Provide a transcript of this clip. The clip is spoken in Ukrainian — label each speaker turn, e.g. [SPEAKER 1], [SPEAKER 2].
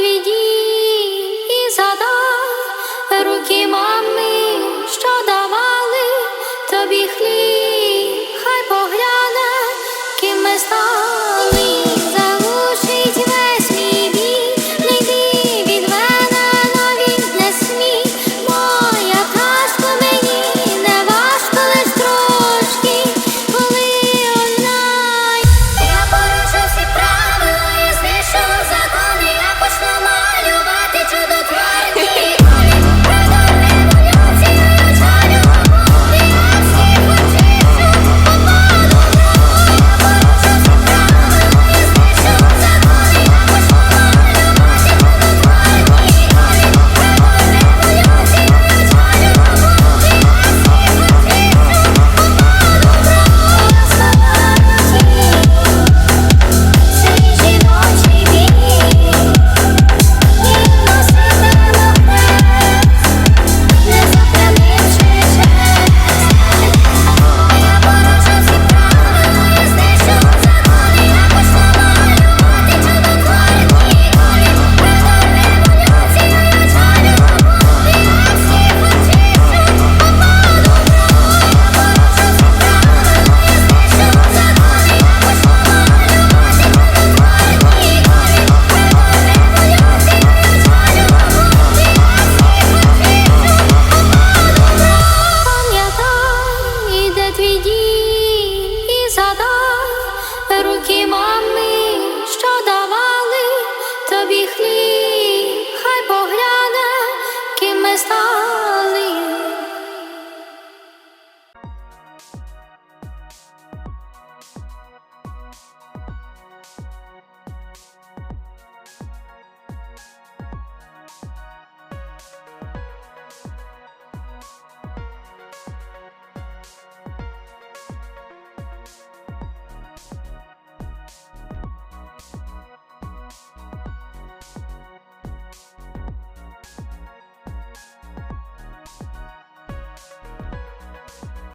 [SPEAKER 1] твій і задай руки мами, що давали тобі хліб, хай погляне, ким ми стали.